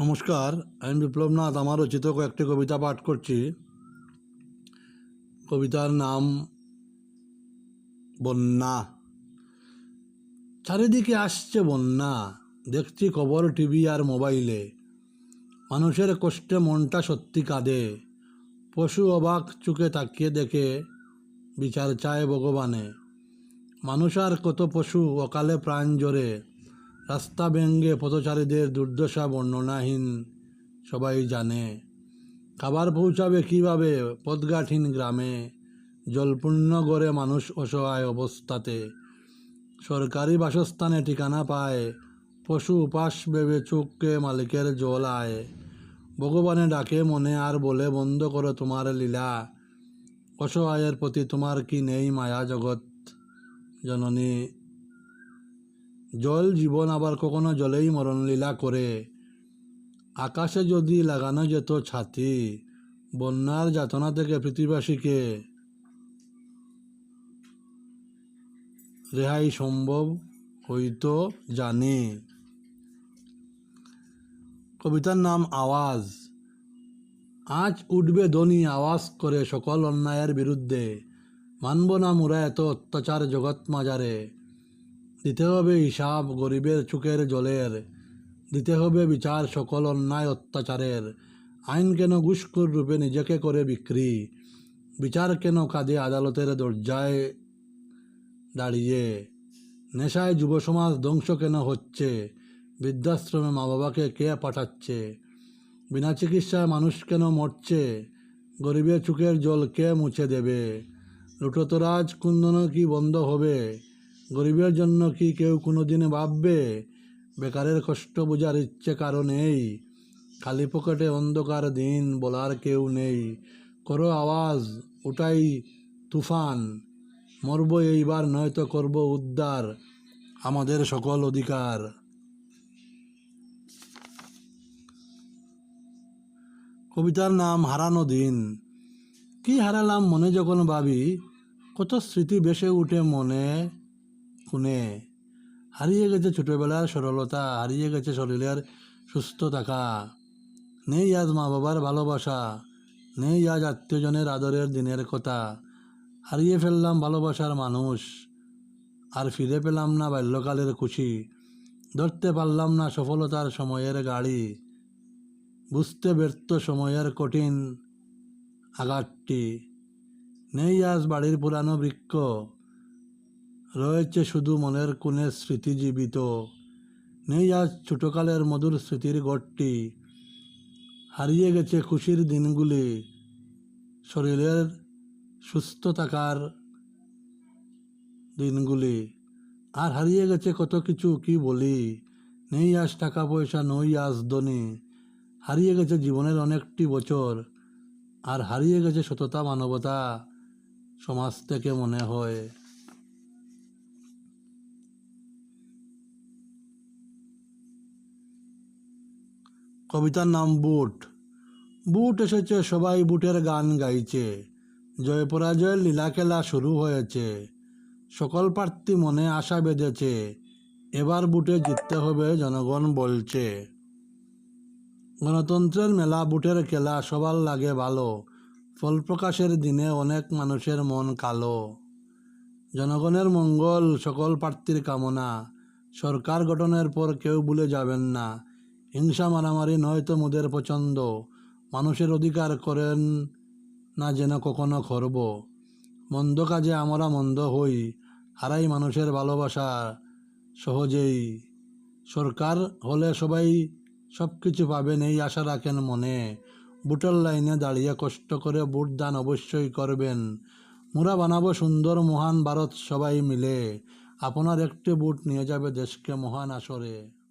নমস্কার, আমি বিপ্লব নাথ, আমার রচিত কয়েকটি কবিতা পাঠ করছি। কবিতার নাম বন্যা। চারিদিকে আসছে বন্যা। দেখছি খবর টিভি আর মোবাইলে। মানুষের কষ্টে মনটা সত্যি কাঁদে। পশু অবাক চোখে তাকিয়ে দেখে, বিচার চায় ভগবানে। মানুষ আর কত পশু, অকালে প্রাণ জোরে। রাস্তা ব্যঙ্গে পথচারীদের দুর্দশা বর্ণনাহীন, সবাই জানে। খাবার পৌঁছাবে কীভাবে? পথঘাটহীন গ্রামে জলপূর্ণ গড়ে মানুষ অসহায় অবস্থাতে। সরকারি বাসস্থানে ঠিকানা পায়, পশু উপাস ভেবে চোখকে মালিকের জল আয়। ভগবানে ডাকে, মনে আর বলে বন্ধ করো তোমার লীলা। অসহায়ের প্রতি তোমার কি নেই মায়া জগৎ? জননী জল জীবন আবার কখনো জলেই মরণলীলা করে। আকাশে যদি লাগানো যেত ছাতি, বন্যার যাতনা থেকে পৃথিবীবাসীকে। রেহাই সম্ভব হইতো জানি। কবিতার নাম আওয়াজ। আজ উঠবে ধ্বনি আওয়াজ করে সকল অন্যায়ের বিরুদ্ধে। মানব না মোরা এত অত্যাচার জগৎ মাজারে। দিতে হবে হিসাব গরিবের চোখের জলের। দিতে হবে বিচার সকল অন্যায় অত্যাচারের। আইন কেন ঘুষখোর রূপে নিজেকে করে বিক্রি? বিচার কেন কাঁদে আদালতের দরজায় দাঁড়িয়ে? নেশায় যুব সমাজ ধ্বংস কেন হচ্ছে? বৃদ্ধাশ্রমে মা বাবাকে কে পাঠাচ্ছে? বিনা চিকিৎসায় মানুষ কেন মরছে? গরিবের চোখের জল কে মুছে দেবে? লুটোতরাজ কুন্দন কি বন্ধ হবে? গরিবের জন্য কি কেউ কোনো দিন ভাববে? বেকারের কষ্ট বোঝার ইচ্ছে কারও নেই। খালি পকেটে অন্ধকার দিন বলার কেউ নেই। করো আওয়াজ, ওটাই তুফান। মরব এইবার, নয়তো করব উদ্ধার। আমাদের সকল অধিকার। কবিতার নাম হারানো দিন। কি হারালাম মনে যখন ভাবি, কত স্মৃতি বেসে উঠে মনে। খুনে হারিয়ে গেছে ছোটোবেলার সরলতা, হারিয়ে গেছে শরীরের সুস্থ থাকা নেই আজ মা বাবার ভালোবাসা, নেই আজ আত্মীয়জনের আদরের দিনের কথা। হারিয়ে ফেললাম ভালোবাসার মানুষ, আর ফিরে পেলাম না বাল্যকালের খুশি। ধরতে পারলাম না সফলতার সময়ের গাড়ি, বুঝতে ব্যর্থ সময়ের কঠিন আঘাতটি। নেই আজ বাড়ির পুরানো বৃক্ষ রয়েছে শুধু মনের কোণে স্মৃতি জীবিত। নেই আজ ছোটকালের মধুর স্মৃতির গড়টি। হারিয়ে গেছে খুশির দিনগুলি। শরীরের সুস্থ থাকার দিনগুলি। আর হারিয়ে গেছে কত কিছু, কি বলি? নেই আজ টাকা পয়সা, নই আজ ধনী। হারিয়ে গেছে জীবনের অনেকটি বছর। আর হারিয়ে গেছে সততা, মানবতা। সমাজ থেকে মনে হয়। কবিতার নাম বুট। বুট এসেছে, সবাই বুটের গান গাইছে। জয় পরাজয়ের লীলা খেলা শুরু হয়েছে। সকল প্রার্থী মনে আশা বেঁধেছে, এবার বুটে জিততে হবে, জনগণ বলছে। গণতন্ত্রের মেলা, বুটের খেলা, সবার লাগে ভালো। ফল প্রকাশের দিনে অনেক মানুষের মন কালো। জনগণের মঙ্গল, সকল প্রার্থীর কামনা। সরকার গঠনের পর কেউ ভুলে যাবেন না। হিংসা মারামারি নয়তো মোদের পছন্দ মানুষের অধিকার করেন না যেন কখনো খরব। মন্দ কাজে আমরা মন্দ হই, হারাই মানুষের ভালোবাসা সহজেই। সরকার হলে সবাই সব কিছু পাবেন এই আশা রাখেন মনে। বুটের লাইনে দাঁড়িয়ে কষ্ট করে বুট দান অবশ্যই করবেন। মোরা বানাবো সুন্দর মহান ভারত সবাই মিলে। আপনার একটি বুট নিয়ে যাবে দেশকে মহান আসরে।